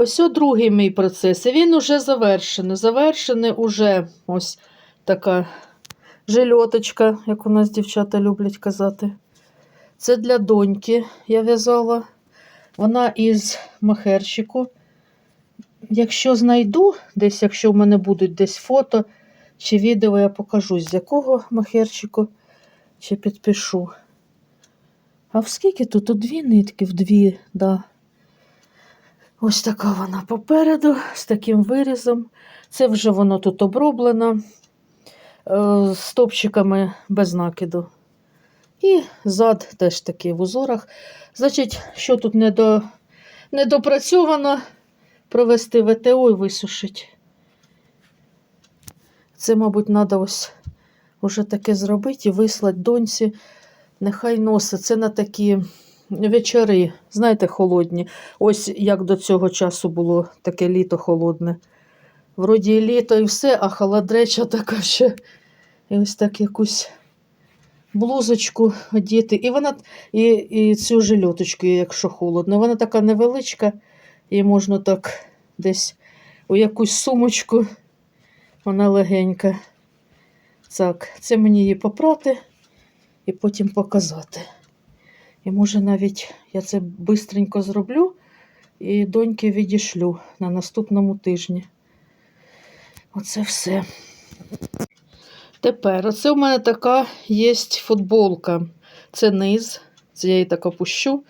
Ось о другий мій процес. І він уже завершений. Завершений уже ось така жильоточка, як у нас дівчата люблять казати. Це для доньки я в'язала. Вона із махерчику. Якщо знайду, десь, якщо в мене будуть десь фото чи відео, я покажу, з якого махерчику, чи підпишу. А в скільки тут? Тут дві нитки, в дві, да. Ось така вона попереду, з таким вирізом. Це вже воно тут оброблено е, стопчиками без накиду. І зад теж такий в узорах. Значить, що тут недо... недопрацьовано, провести ВТО і висушити. Це, мабуть, треба ось уже таке зробити і вислати доньці. Нехай носить. Це на такі вечори, знаєте, холодні. Ось як до цього часу було таке літо холодне. Вроді і літо і все, а холодреча така ще. І ось так якусь блузочку одіти. І вона і, і цю жильоточку, якщо холодно. Вона така невеличка, і можна так десь у якусь сумочку. Вона легенька. Так, це мені її попрати і потім показати. І може навіть я це бистренько зроблю і доньки відішлю на наступному тижні. Оце все. Тепер, оце у мене така є футболка. Це низ, це я її так опущу.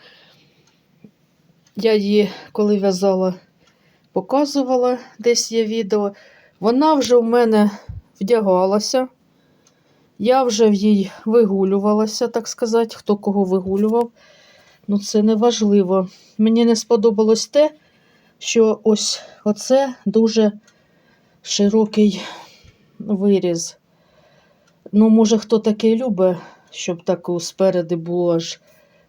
Я її, коли в'язала, показувала, десь є відео. Вона вже у мене вдягалася. Я вже в їй вигулювалася, так сказати, хто кого вигулював. Ну, це не важливо. Мені не сподобалось те, що ось оце дуже широкий виріз. Ну, може, хто такий любить, щоб так спереди було аж,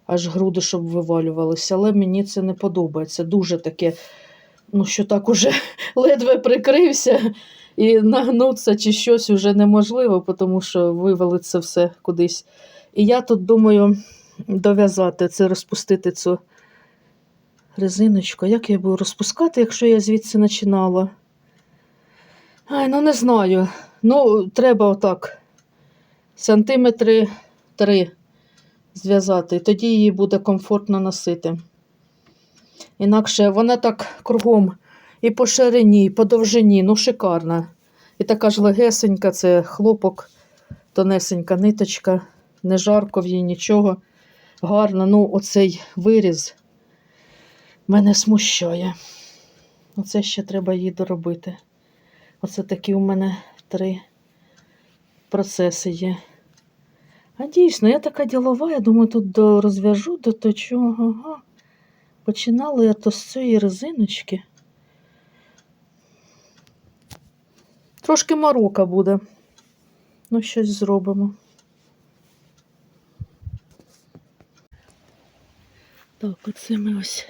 аж груди, щоб вивалювалися, але мені це не подобається. Дуже таке, ну, що так уже ледве прикрився і нагнутися чи щось вже неможливо, тому що вивалиться все кудись. І я тут думаю дов'язати це, розпустити цю резиночку. Як я буду розпускати, якщо я звідси починала? Ай, ну не знаю. Ну, треба отак. Сантиметри три зв'язати, і тоді її буде комфортно носити. Інакше вона так кругом і по ширині, і по довжині, ну шикарна. І така ж легесенька, це хлопок, тонесенька ниточка, не жарко в їй нічого. Гарно. Ну, оцей виріз мене смущає. Оце ще треба її доробити. Оце такі у мене три процеси є. А дійсно, я така ділова, я думаю, тут розв'яжу до точу. Ага. Починала я то з цієї резиночки. Трошки морока буде. Ну, щось зробимо. Так, оце ми ось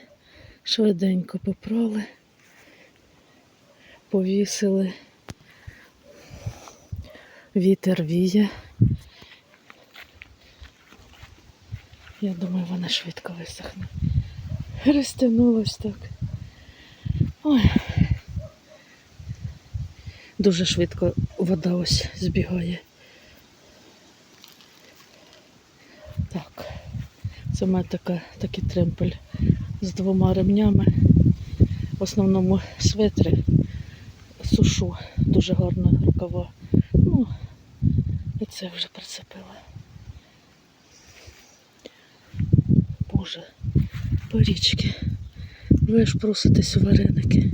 швиденько попрали, повісили. Вітер віє. Я думаю, вона швидко висохне. Розтягнулась так. Ой. Дуже швидко вода ось збігає. Так, це мене така, такий тремпель з двома ремнями. В основному светри сушу дуже гарно рукава. Ну, і це вже прицепила. Боже, порічки. Ви ж проситесь у вареники.